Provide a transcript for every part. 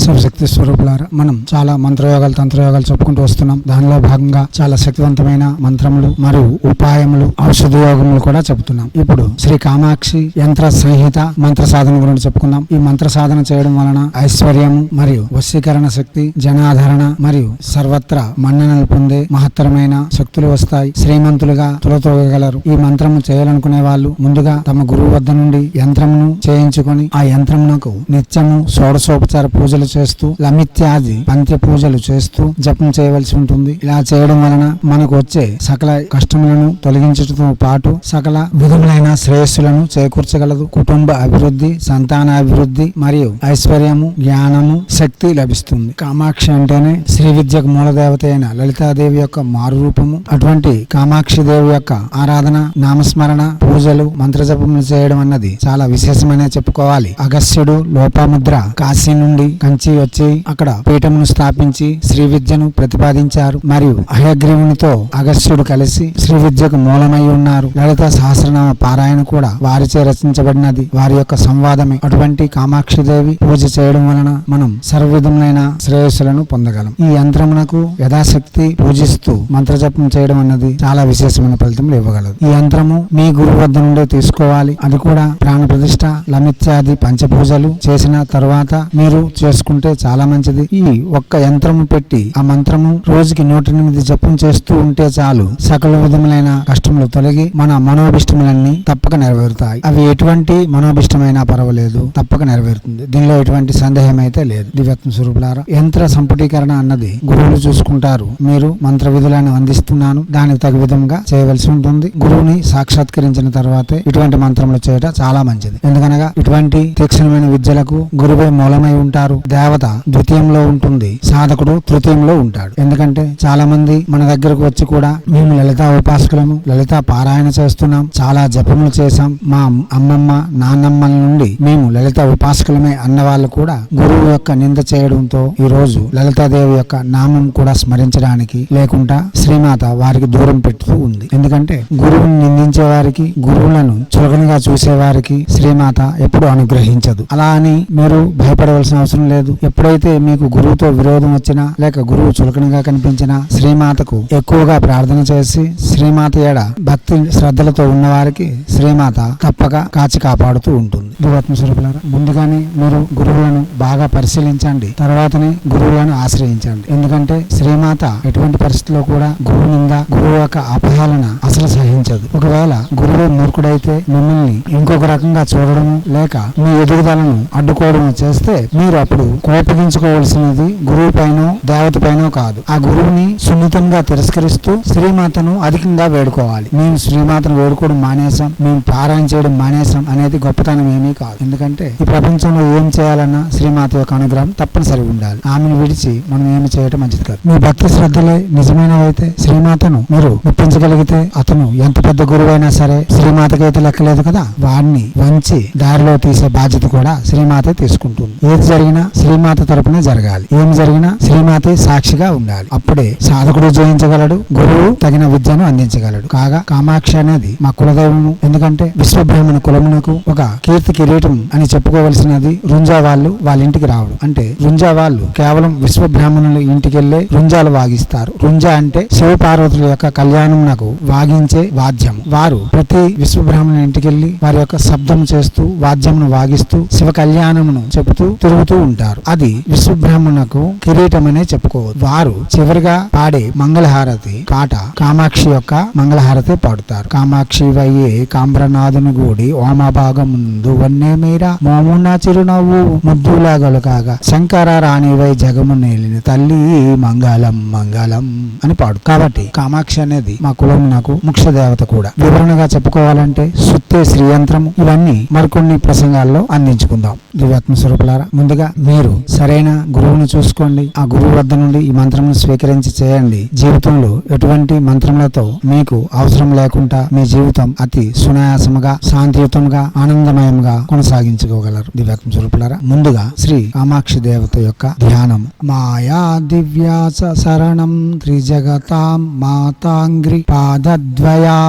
శివశక్తి స్వరూపులారా మనం చాలా మంత్రయోగాలు తంత్రయోగాలు చెప్పుకుంటూ వస్తున్నాం. దానిలో భాగంగా చాలా శక్తివంతమైన మంత్రములు మరియు ఉపాయములు ఔషధ యోగములు కూడా చెబుతున్నాం ఇప్పుడు శ్రీ కామాక్షి యంత్ర సంహిత మంత్ర సాధన గురించి చెప్పుకుందాం. ఈ మంత్ర సాధన చేయడం వలన ఐశ్వర్యము మరియు వశీకరణ శక్తి జనాదరణ మరియు సర్వత్రా మన్ననలు పొందే మహత్తరమైన శక్తులు వస్తాయి. శ్రీమంతులుగా తులతోగలరు. ఈ మంత్రము చేయాలనుకునే వాళ్ళు ముందుగా తమ గురువు వద్ద నుండి యంత్రమును చేయించుకొని ఆ యంత్రమునకు నిత్యము షోడశోపచార పూజలు చేస్తూ లమిత్యాది పంత్య పూజలు చేస్తూ జపం చేయవలసి ఉంటుంది. ఇలా చేయడం వలన మనకు వచ్చే సకల కష్టములను తొలగించడంతో పాటు సకల విధములైన శ్రేయస్సులను చేకూర్చగలదు. కుటుంబ అభివృద్ధి సంతాన అభివృద్ధి మరియు ఐశ్వర్యము జ్ఞానము శక్తి లభిస్తుంది. కామాక్షి అంటేనే శ్రీ విద్యకు మూలదేవత అయిన లలితాదేవి యొక్క మారు రూపము అటువంటి కామాక్షి దేవి యొక్క ఆరాధన నామస్మరణ పూజలు మంత్రజపములు చేయడం అన్నది చాలా విశేషమనే చెప్పుకోవాలి. అగస్త్యుడు లోపాముద్ర కాశీ నుండి నుంచి వచ్చి అక్కడ పీఠమును స్థాపించి శ్రీ విద్యను ప్రతిపాదించారు. మరియు అహయగ్రీవునితో అగస్త్యుడు కలిసి శ్రీ విద్యకు మూలమై ఉన్నారు. లలిత సహస్రనామ పారాయణ కూడా వారిచే రచించబడినది. వారి యొక్క సంవాదమే. అటువంటి కామాక్షి దేవి పూజ చేయడం వలన మనం సర్వవిధములైన శ్రేయస్సులను పొందగలం. ఈ యంత్రమునకు యథాశక్తి పూజిస్తూ మంత్రజపం చేయడం అన్నది చాలా విశేషమైన ఫలితములు ఇవ్వగలదు. ఈ యంత్రము మీ గురువు వద్ద నుండి తీసుకోవాలి. అది కూడా ప్రాణ ప్రతిష్ట లమిత్యాది పంచపూజలు చేసిన తర్వాత మీరు చేసుకుంటే చాలా మంచిది. ఈ ఒక్క యంత్రము పెట్టి ఆ మంత్రము రోజుకి నూట ఎనిమిది జపం చేస్తూ ఉంటే చాలు సకల విధములైన కష్టములు తొలగి మన మనోభిష్టములన్నీ తప్పక నెరవేరుతాయి. అవి ఎటువంటి మనోభిష్టమైనా పర్వాలేదు తప్పక నెరవేరుతుంది. దీనిలో ఎటువంటి సందేహం అయితే లేదు. దివ్యత్మ స్వరూపులారా యంత్ర సంపుటీకరణ అన్నది గురువులు చూసుకుంటారు. మీరు మంత్ర విధులను అందిస్తున్నాను. దానికి తగు విధంగా చేయవలసి ఉంటుంది. గురువుని సాక్షాత్కరించిన తర్వాతే ఇటువంటి మంత్రములు చేయట చాలా మంచిది. ఎందుకనగా ఇటువంటి తీక్షణమైన విద్యలకు గురువే మూలమై ఉంటారు. దేవత ద్వితీయంలో ఉంటుంది సాధకుడు తృతీయంలో ఉంటాడు. ఎందుకంటే చాలా మంది మన దగ్గరకు వచ్చి కూడా మేము లలిత ఉపాసకులము లలిత పారాయణ చేస్తున్నాం చాలా జపములు చేశాం. మా అమ్మమ్మ నాన్నమ్మల నుండి మేము లలిత ఉపాసకులమే అన్న వాళ్ళు కూడా గురువు యొక్క నింద చేయడంతో ఈ రోజు లలితాదేవి యొక్క నామం కూడా స్మరించడానికి లేకుండా శ్రీమాత వారికి దూరం పెడుతూ ఉంది. ఎందుకంటే గురువుని నిందించే వారికి గురువులను చులకనగా చూసే వారికి శ్రీమాత ఎప్పుడు అనుగ్రహించదు. అలా అని మీరు భయపడవలసిన అవసరం లేదు. లేదు. ఎప్పుడైతే మీకు గురువుతో విరోధం వచ్చినా లేక గురువు చులకనగా కనిపించినా శ్రీమాతకు ఎక్కువగా ప్రార్థన చేసి శ్రీమాత ఏడ భక్తి శ్రద్ధలతో ఉన్న వారికి శ్రీమాత తప్పక కాచి కాపాడుతూ ఉంటుంది. దివాత్మ స్వరూపులారా ముందుగానే మీరు గురువులను బాగా పరిశీలించండి. తర్వాతనే గురువులను ఆశ్రయించండి. ఎందుకంటే శ్రీమాత ఎటువంటి పరిస్థితిలో కూడా గురువు నింద గురువు యొక్క అపహేళన అసలు సహించదు. ఒకవేళ గురువు మూర్ఖుడైతే మిమ్మల్ని ఇంకొక రకంగా చూడడము లేక మీ ఎదుగుదలను అడ్డుకోవడం చేస్తే మీరు అప్పుడు కోపగించుకోవలసినది గురువు పైన దేవత పైన కాదు. ఆ గురువుని సున్నితంగా తిరస్కరిస్తూ శ్రీమాతను అధికంగా వేడుకోవాలి. మేము శ్రీమాతను వేడుకోవడం మానేసాం మేము పారాయణ చేయడం మానేసాం అనేది గొప్పతనం ఏమీ కాదు. ఎందుకంటే ఈ ప్రపంచంలో ఏం చేయాలన్నా శ్రీమాత యొక్క అనుగ్రహం తప్పనిసరి ఉండాలి. ఆమెను విడిచి మనం ఏమి చేయటం మంచిది కాదు. మీ భక్తి శ్రద్ధలే నిజమైనవైతే శ్రీమాతను మీరు మెప్పించగలిగితే అతను ఎంత పెద్ద గురువైనా సరే శ్రీమాతకైతే లెక్కలేదు కదా. వాడిని వంచి దారిలో తీసే బాధ్యత కూడా శ్రీమాతే తీసుకుంటుంది. ఏది జరిగినా శ్రీమాత తరపున జరగాలి. ఏమి జరిగినా శ్రీమాతే సాక్షిగా ఉండాలి. అప్పుడే సాధకుడు జయించగలడు గురువు తగిన విద్యను అందించగలడు. కాగా కామాక్షి అనేది మా కులదైవము. ఎందుకంటే విశ్వబ్రహ్మణ కులమునకు ఒక కీర్తి కిరీటం అని చెప్పుకోవలసినది రుంజా వాళ్ళు వాళ్ళ ఇంటికి రావడం. అంటే రుంజా వాళ్ళు కేవలం విశ్వబ్రాహ్మణుల ఇంటికి వెళ్ళే రుంజాలు వాగిస్తారు. రుంజా అంటే శివ పార్వతుల యొక్క కళ్యాణం నాకు వాగించే వాద్యం వారు ప్రతి విశ్వబ్రాహ్మణుల ఇంటికి వెళ్ళి వారి యొక్క శబ్దం చేస్తూ వాద్యమును వాగిస్తూ శివ కళ్యాణమును చెబుతూ తిరుగుతూ ఉంటారు. అది విశ్వబ్రాహ్మణకు కిరీటమనే చెప్పుకోవచ్చు. వారు చివరిగా పాడే మంగళహారతి పాట కామాక్షి యొక్క మంగళహారతి పాడుతారు. కామాక్షి వయ్యే కాంబ్రనాథుని గూడి ఓమభాగం ముందు వన్నే మీర మోమున్న చిరునవ్వు ముద్దులాగలు కాగా శంకర రాణివై జగము నేలిని తల్లి మంగళం మంగళం అని పాడు. కాబట్టి కామాక్షి అనేది మా కులం నాకు ముఖ్య దేవత కూడా. వివరణగా చెప్పుకోవాలంటే సుత్తే శ్రీయంత్రము. ఇవన్నీ మరికొన్ని ప్రసంగాల్లో అందించుకుందాం. దివ్యాత్మ స్వరూపులారా ముందుగా మీ మీరు సరైన గురువును చూసుకోండి. ఆ గురువు వద్ద నుండి ఈ మంత్రమును స్వీకరించి చేయండి. జీవితంలో ఎటువంటి మంత్రములతో మీకు అవసరం లేకుండా మీ జీవితం అతి సునాయాసముగా శాంతియుతంగా ఆనందమయంగా కొనసాగించుకోగలరు. దివ్యాత్మ స్వరూపులారా ముందుగా శ్రీ కామాక్షి దేవత యొక్క ధ్యానం. మాయా దివ్యాస శరణం త్రిజగతాం మాతాంగ్రి పాదద్వయా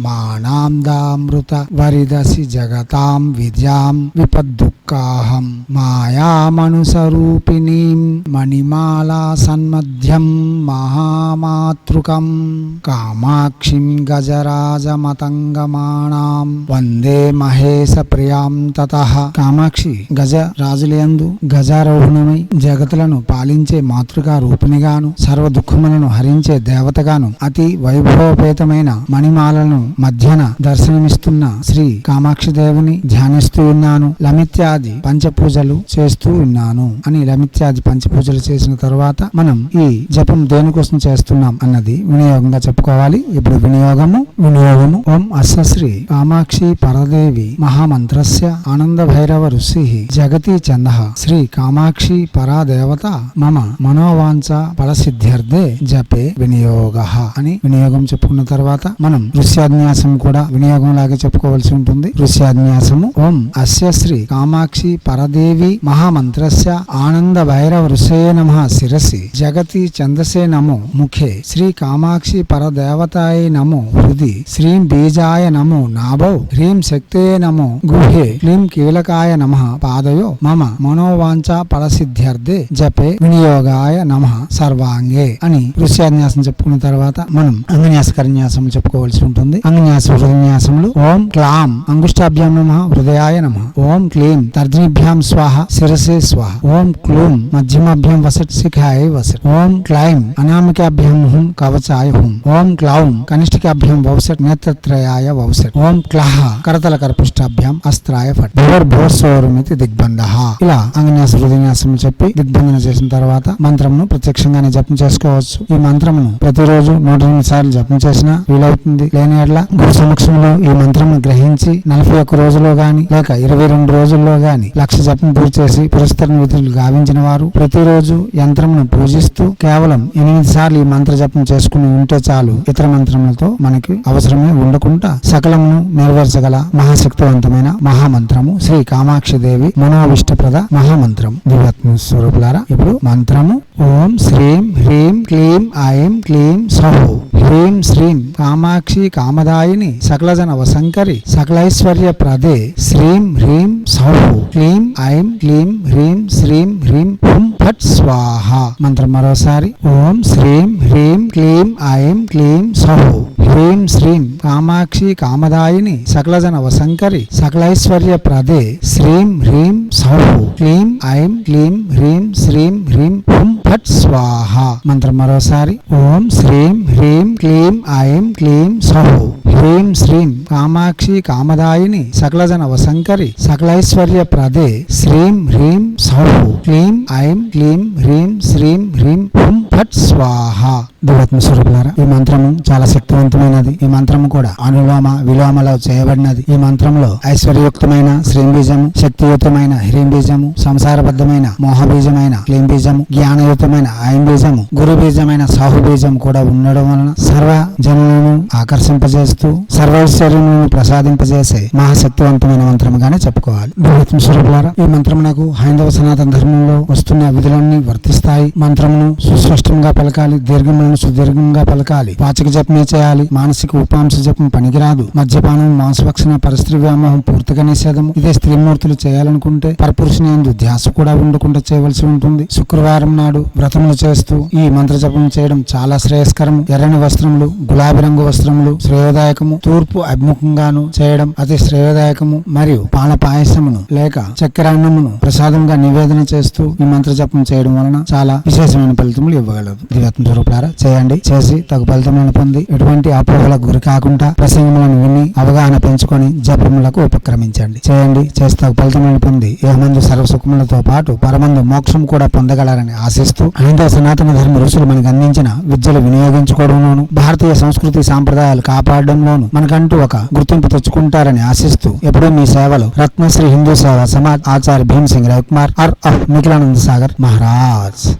మానాందామృత వరిదసి జగతాం విద్యాం విపద్దు కాహం మాయామనుసరూపిణీం మణిమాలా సన్మధ్యం మహామాతృకం కామాక్షిం గజరాజమతంగమాణాం వందే మహేశ ప్రియాం తత. కామాక్షి గజ రాజులయందు గజారోహణమై జగతులను పాలించే మాతృగా రూపిణిగాను సర్వ దుఃఖములను హరించే దేవతగాను అతి వైభవపేతమైన మణిమాలను మధ్యన దర్శనమిస్తున్న శ్రీ కామాక్షి దేవుని ధ్యానిస్తూ ఉన్నాను. లమిత్యాది పంచపూజలు చేస్తూ ఉన్నాను అని లమిత్యాది పంచపూజలు చేసిన తరువాత మనం ఈ జపం దేనికోసం చేస్తున్నాం అన్నది వినియోగంగా చెప్పుకోవాలి. ఇప్పుడు వినియోగము వినియోగము. ఓం అస్య శ్రీ కామాక్షి పరదేవి మహామంత్రస్య ఆనంద భైరవ ఋషి జగతి చంద. శ్రీ కామాక్షి పరాదేవత మమ మనోవాంఛ ఫలసిద్ధ్యర్థే జపే వినియోగ అని వినియోగం చెప్పుకున్న తర్వాత మనం ఋష్యాన్యాసం కూడా వినియోగం లాగా చెప్పుకోవాల్సి ఉంటుంది. ఋష్యాన్యాసము ఓం అస్య శ్రీ కామాక్షి పరదేవి మహామంత్రస్య ఆనంద భైరవ ఋషే నమ శిరసి జగతి చందసే నమో ముఖే శ్రీ కామాక్షి పరదేవతాయ నమో హృది శ్రీం బీజాయ నమో నాభౌ హ్రీం శక్తే నమో గుహే క్లీం కీలకాయ నమ పాదయో మమ మనోవాంఛ పరసిద్ధ్యర్థే జపే వినియోగాయ నమ సర్వాంగే అని ఋష్యాన్యాసం చెప్పుకున్న తర్వాత మనం అంగన్యాస కన్యాసం చెప్పుకోవాల్సి ఉంటుంది. అంగన్యాస హృదన్యాసములు ఓం క్లాం అంగుష్టాభ్యాం నమ హృదయాయ నమ ఓం క్లీం తర్జనిభ్యాం స్వాహ శిరసే స్వాహ ఓం క్లూం మధ్యమభ్యం వసట్ శిఖాయ వసట్ ఓం క్లైం అనామికాభ్యం హుం కవచాయ హుం ఓం క్లౌం కనిష్ఠికాభ్యం వౌసట్ నేత్రత్రయాయ వౌసట్ ఓం క్లహ కరతల కరపుష్టాభ్యాం అస్త్రాయ ఫట్ భోర్ భోర్ సోరమితి దిగ్బంధ ఇలా అంగన్యాస హృదయన్యాసం చెప్పి దిగ్బంధన చేసిన తర్వాత మంత్రమును ప్రత్యక్షంగానే జపం చేసుకోవచ్చు. ఈ మంత్రమును ప్రతిరోజు నూట ఎనిమిది సార్లు జపం చేసినా వీలవుతుంది. లేని ఎడ్ల గురు సమక్షంలో ఈ మంత్రమును గ్రహించి నలభై ఒక్క రోజుల్లో గాని లేక ఇరవై రెండు రోజుల్లో గాని లక్ష జపం పూర్తి చేసి పురస్కరణ విధులు గావించిన వారు ప్రతిరోజు యంత్రమును పూజిస్తూ కేవలం ఎనిమిది సార్లు ఈ మంత్ర జపం చేసుకుని ఉంటే చాలు ఇతర మంత్రములతో మనకి అవసరమే ఉండకుండా సకలమును నెరవేర్చగల మహాశక్తివంతమైన మహామంత్రము శ్రీ కామాక్షి దేవి మనోవిష్టప్రద మహామంత్రం దివ్యాత్మ స్వరూపులారా ఇప్పుడు మంత్రము ఓం శ్రీం హ్రీం క్లీం ఐం క్లీం సహు హ్రీం శ్రీం కామాక్షి కామదాయిని సకలజన వసంకరి సకలైశ్వర్య ప్రదే. శ్రీం హ్రీం సౌహు క్లీం ఐం క్లీం హ్రీం శ్రీం హ్రీం హుం ఫట్ స్వాహ. మంత్రం మరోసారి. ఓం శ్రీం హ్రీం క్లీం ఐం క్లీం సహు. హ్రీం శ్రీం కామాక్షి కామదాయిని సకలజన వసంకరి సకలైశ్వర్య ప్రదే శ్రీం హ్రీం సౌహు. క్లీం ఐం క్లీం హ్రీం శ్రీం హ్రీం హుం ఫట్ స్వాహ. మంత్రం మరోసారి. ఓం శ్రీం హ్రీం క్లీం ఐం క్లీం సహు. హ్రీం శ్రీం కామాక్షి కామదాయిని సకలజన వసంకరి సకలైశ్వర్య ప్రదే శ్రీం హ్రీం సౌహు. క్లీం ఐం క్లీం హ్రీం శ్రీం హ్రీం హుం ఫట్ స్వాహ. దివాత్మ స్వరూపులారా ఈ మంత్రము చాలా శక్తివంతమైనది. ఈ మంత్రము కూడా అనులోమ విలోమలో చేయబడినది. ఈ మంత్రంలో ఐశ్వర్యయుక్తమైన శ్రీం బీజము శక్తియుతమైన హ్రీం బీజము సంసారబద్ధమైన మోహ బీజమైన క్లీం బీజము జ్ఞానయుతమైన ఐం బీజము గురు బీజమైన సాహు బీజం కూడా ఉండడం వలన సర్వ జనులను ఆకర్షింపజేస్తూ సర్వైశ్వర్యములను ప్రసాదింపజేసే మహాశక్తివంతమైన మంత్రముగానే చెప్పుకోవాలి. దివ్యాత్మ స్వరూపులారా ఈ మంత్రము నాకు హైందవ సనాతన ధర్మంలో వస్తున్న విధులన్నీ వర్తిస్తాయి. మంత్రమును సుస్పష్టంగా పలకాలి. దీర్ఘములను సుదీర్ఘంగా పలకాలి. వాచక జపమే చేయాలి. మానసిక ఉపాంశ జపం పనికిరాదు. మద్యపానం మాంసభక్షణ పరిస్థితి వ్యామోహం పూర్తిగా నిషేధం ఇదే స్త్రీమూర్తులు చేయాలనుకుంటే పరపురుషుని ఎందు ధ్యాస కూడా ఉండకుండా చేయవలసి ఉంటుంది. శుక్రవారం నాడు వ్రతములు చేస్తూ ఈ మంత్ర జపం చేయడం చాలా శ్రేయస్కరం ఎర్రని వస్త్రములు గులాబీ రంగు వస్త్రములు శ్రేయోదాయకము. తూర్పు అభిముఖంగాను చేయడం అతి శ్రేయోదాయకము. మరియు పాల పాయసమును లేక చక్కెర అన్నమును ప్రసాదంగా నివేదన చేస్తూ ఈ మంత్ర జపం చేయడం వలన చాలా విశేషమైన ఫలితములు ఇవ్వగలరు ఇవ్వగలదు. దివ్యాత్మ స్వరూపులారా చేయండి. చేసి తగు ఫలితములను పొంది ఎటువంటి అపోహలకు గురి కాకుండా ప్రసంగములను విని అవగాహన పెంచుకొని జపములకు ఉపక్రమించండి. చేయండి. చేసి తగు ఫలితములను పొంది ఏమందు సర్వసుఖములతో పాటు పరమందు మోక్షం కూడా పొందగలరని ఆశిస్తూ హైందవ సనాతన ధర్మ ఋషులు మనకు అందించిన విద్యలు వినియోగించుకోవడంలోను భారతీయ సంస్కృతి సాంప్రదాయాలు కాపాడడంలోను మనకంటూ ఒక గుర్తింపు తెచ్చుకుంటారని ఆశిస్తూ ఎప్పుడూ మీ సేవలు Ratnasri Hindu Seva Samaj Acharya Bhim Singh Ravikumar R. Of Nikhilananda Sagar Maharaj.